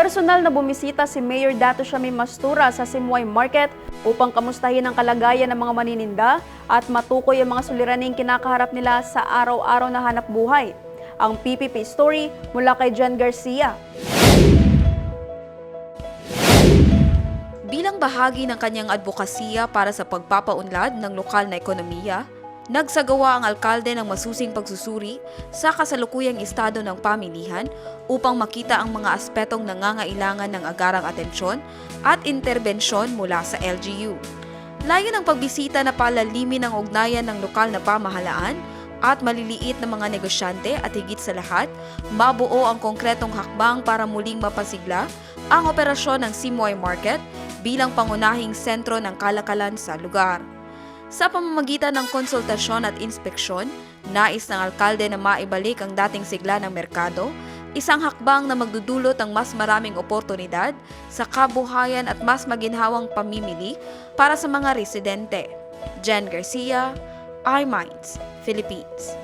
Personal na bumisita si Mayor Dato Shami Mastura sa Simway Market upang kamustahin ang kalagayan ng mga manininda at matukoy ang mga suliraning kinakaharap nila sa araw-araw na hanap buhay. Ang PPP story mula kay Jen Garcia. Bilang bahagi ng kanyang advokasya para sa pagpapaunlad ng lokal na ekonomiya, nagsagawa ang alkalde ng masusing pagsusuri sa kasalukuyang estado ng pamilihan upang makita ang mga aspetong nangangailangan ng agarang atensyon at interbensyon mula sa LGU. Layo ng pagbisita na palalimin ang ugnayan ng lokal na pamahalaan at maliliit na mga negosyante at higit sa lahat, mabuo ang konkretong hakbang para muling mapasigla ang operasyon ng Simoy Market bilang pangunahing sentro ng kalakalan sa lugar. Sa pamamagitan ng konsultasyon at inspeksyon, nais ng alkalde na maibalik ang dating sigla ng merkado, isang hakbang na magdudulot ng mas maraming oportunidad sa kabuhayan at mas maginhawang pamimili para sa mga residente. Jen Garcia, iMinds, Philippines.